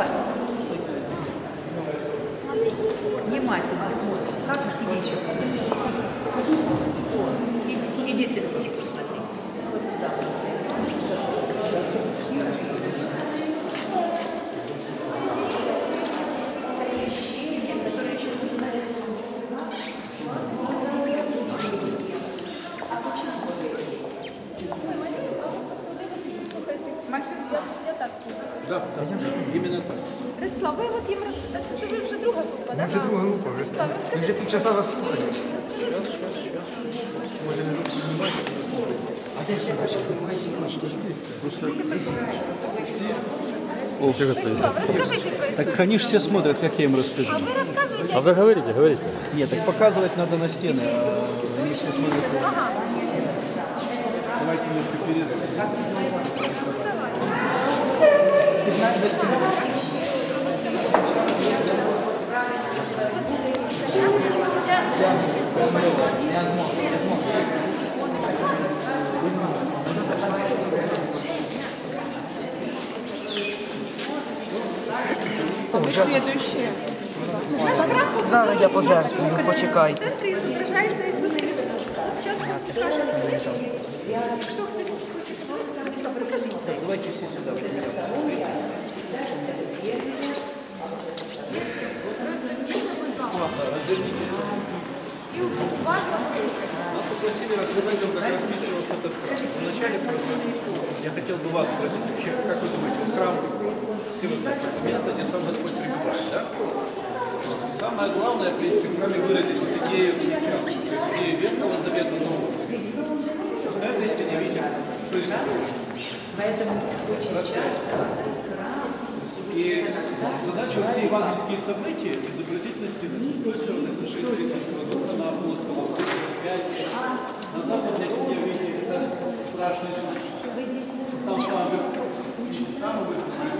Давай. Внимательно смотрим. Как иди, иди, иди Масі, я, я так. Да, да, именно так. Рислав, ви от їм розповідати. Це ви вже друга група, Ми вже друга група, вже, Рислав, ми розкажи. вже півчаса вас слухаємо. Може не зовсім не бачите, А де всі наші? Рислав, розкажіть про історію. Так они же все смотрят, как я им расскажу. А ви розказуєте? А вы говорите, говорите. Нет, так показывать надо на стены, а они все смотрят. Ага. Давайте немножко перерыв. Зараз я пожертвую, почекайте. В центрі зображається Ісус Христос. От зараз вам покажемо книжку. Якщо хтось хоче подивитися, Рислав, покажіть. Давайте все сюда. І уважно Нас попросили рассказать вам, как расписывался этот храм. Вначале я хотел бы вас спросить, вообще, как вы думаете, храм, все вы знаете, это место, где сам Господь пребывает, да? И самое главное, в принципе, в храме выразить вот идею мессианства, то есть идею Ветхого Завета. И задача всей евангельские события изобразительности культурной сошествия духа на апостола, распятие. На западной стене, видите, страшный суд. Там самый, самый высокий